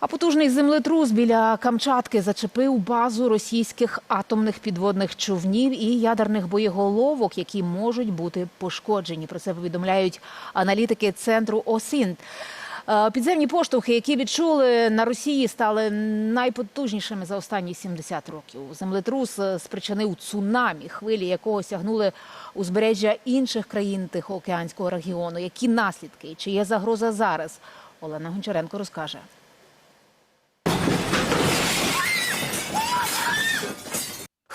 А потужний землетрус біля Камчатки зачепив базу російських атомних підводних човнів і ядерних боєголовок, які можуть бути пошкоджені. Про це повідомляють аналітики центру ОСІНТ. Е, Підземні поштовхи, які відчули на Росії, стали найпотужнішими за останні 70 років. Землетрус е, спричинив цунамі, хвилі якого сягнули узбережжя інших країн Тихоокеанського регіону. Які наслідки? Чи є загроза зараз? Олена Гончаренко розкаже.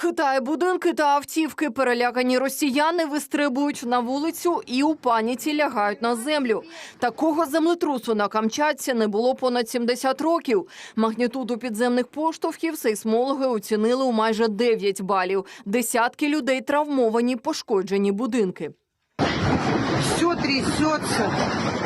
Хитає будинки та автівки. Перелякані росіяни вистрибують на вулицю і у паніці лягають на землю. Такого землетрусу на Камчатці не було понад 70 років. Магнітуду підземних поштовхів сейсмологи оцінили у майже 9 балів. Десятки людей травмовані, пошкоджені будинки. все трясется.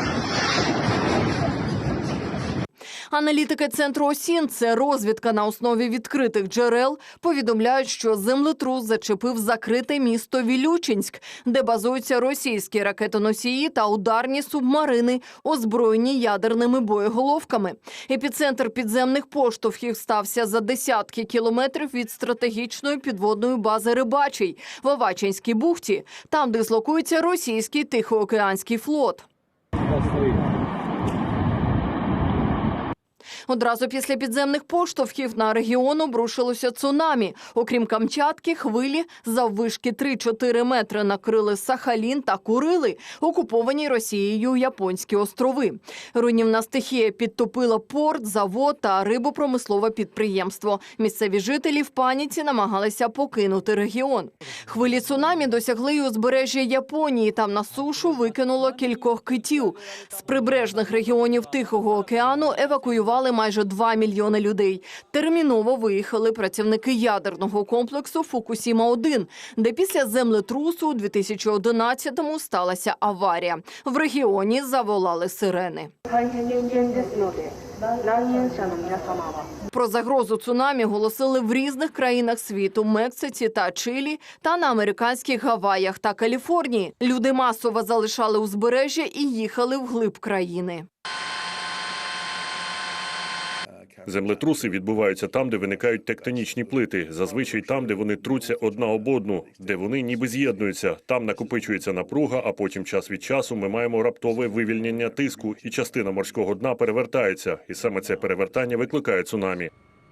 Аналітики центру ОСІН, це розвідка на основі відкритих джерел, повідомляють, що землетрус зачепив закрите місто Вілючинськ, де базуються російські ракетоносії та ударні субмарини, озброєні ядерними боєголовками. Епіцентр підземних поштовхів стався за десятки кілометрів від стратегічної підводної бази Рибачий в Авачинській бухті, там дислокується російський тихоокеанський флот. Одразу після підземних поштовхів на регіон обрушилося цунамі. Окрім Камчатки, хвилі заввишки 3-4 метри накрили Сахалін та Курили, окуповані Росією японські острови. Руйнівна стихія підтопила порт, завод та рибопромислове підприємство. Місцеві жителі в паніці намагалися покинути регіон. Хвилі цунамі досягли й узбережжя Японії. Там на сушу викинуло кількох китів. З прибережних регіонів Тихого океану евакуювали майже 2 мільйони людей. Терміново виїхали працівники ядерного комплексу Фукусіма 1 де після землетрусу у 2011-му сталася аварія. В регіоні заволали сирени. Про загрозу цунамі голосили в різних країнах світу Мексиці та Чилі, та на американських Гаваях та Каліфорнії. Люди масово залишали узбережжя і їхали вглиб країни. Землетруси відбуваються там, де виникають тектонічні плити, зазвичай там, де вони труться одна об одну, де вони ніби з'єднуються. Там накопичується напруга, а потім час від часу ми маємо раптове вивільнення тиску, і частина морського дна перевертається. І саме це перевертання викликає цунамі.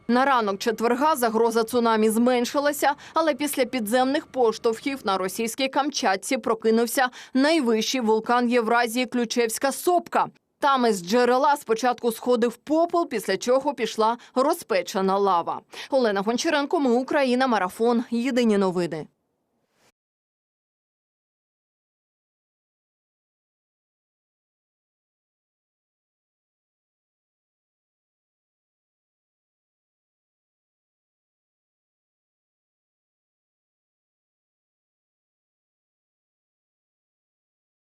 На ранок четверга загроза цунамі зменшилася, але після підземних поштовхів на російській Камчатці прокинувся найвищий вулкан Євразії Ключевська сопка. Там із джерела спочатку сходив попол, після чого пішла розпечена лава. Олена Гончаренко, ми Україна, марафон. Єдині новини.